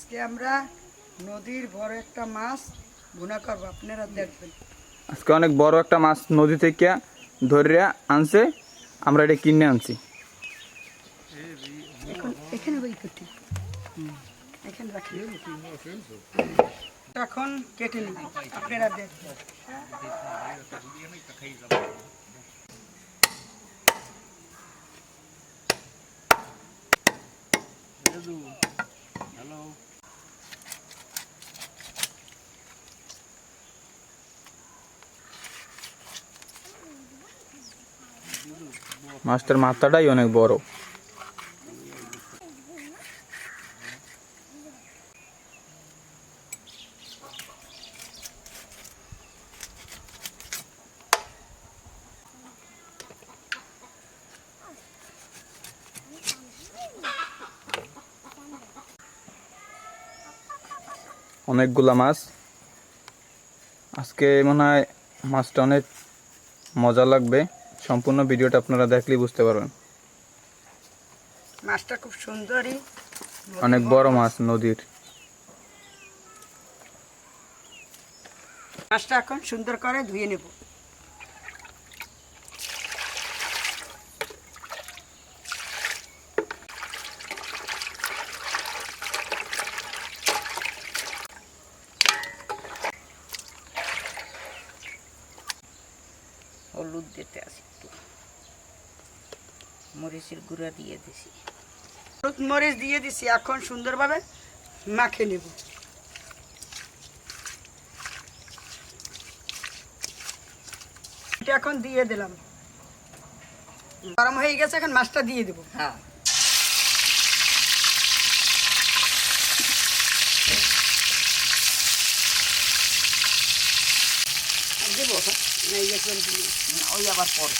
আজকে আমরা নদীর বড় একটা মাছ ভুনা করব। আপনারা দেখবেন। আজকে অনেক বড় একটা মাছ নদী থেকে ধরে আনছে আমরা এটা কিনে আনছি। এখন করতে এখানে রাখি। এখন কেটে নিন আপনারা দেখবেন। মাছটার মাথাটাই অনেক বড়। অনেকগুলা মাছ। আজকে মনে হয় মাছটা অনেক মজা লাগবে। সম্পূর্ণ ভিডিওটা আপনারা দেখলেই বুঝতে পারবেন। মাছটা খুব সুন্দরই। অনেক বড় মাছ নদীর। মাছটা এখন সুন্দর করে ধুয়ে নেব। হলুদ দিতে আসি একটু। মরিচের গুঁড়া দিয়ে দিছি। হলুদ মরিচ দিয়ে দিছি এখন সুন্দরভাবে মাখে নেব। এটা এখন দিয়ে দিলাম। গরম হয়ে গেছে এখন মাছটা দিয়ে দেবো। হ্যাঁ দেবো ওই আবার পরে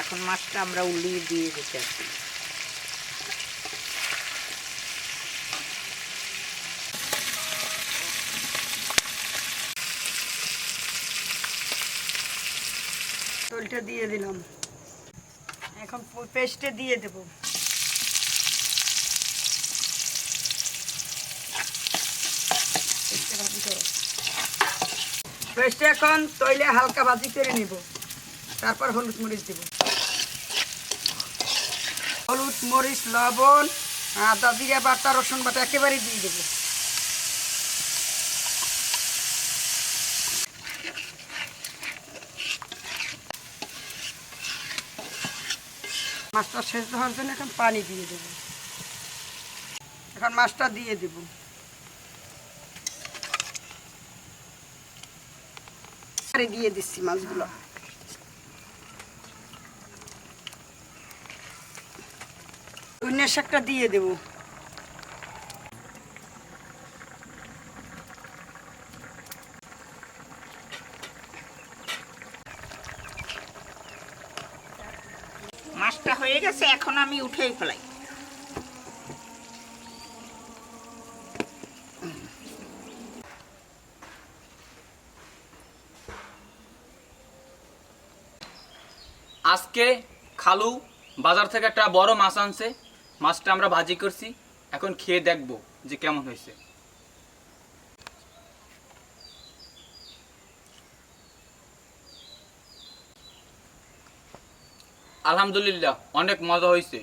এখন মাছটা আমরা উল্লিয়ে দিয়ে দিতে আছি তোলটা দিয়ে দিলাম। এখন পেস্টে দিয়ে দেব। পেস্টে এখন তৈলে হালকা ভাজি করে নিব। তারপর হলুদ মরিচ দেব। হলুদ মরিচ, লবণ, আদা, জিরা বাটা, রসুন বাটা একেবারেই দিয়ে দেবো। মাছটা সেদ্ধ হওয়ার জন্য এখন পানি দিয়ে দেব। এখন মাছটা দিয়ে দেব। দিয়ে দিচ্ছি মাছগুলো। উন্নের শাকটা দিয়ে দেব। মাছটা হয়ে গেছে, এখন আমি উঠেই ফেলাই। আজকে খালু বাজার থেকে একটা বড় মাছ আনছে। মাছটা আমরা ভাজি করছি। এখন খেয়ে দেখব যে কেমন হয়েছে। আলহামদুলিল্লাহ, অনেক মজা হয়েছে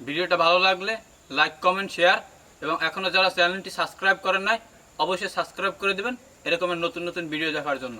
ভিডিওটা ভালো লাগলে লাইক, কমেন্ট, শেয়ার এবং এখনও যারা চ্যানেলটি সাবস্ক্রাইব করেন নাই, অবশ্যই সাবস্ক্রাইব করে দেবেন, এরকমের নতুন নতুন ভিডিও দেখার জন্য।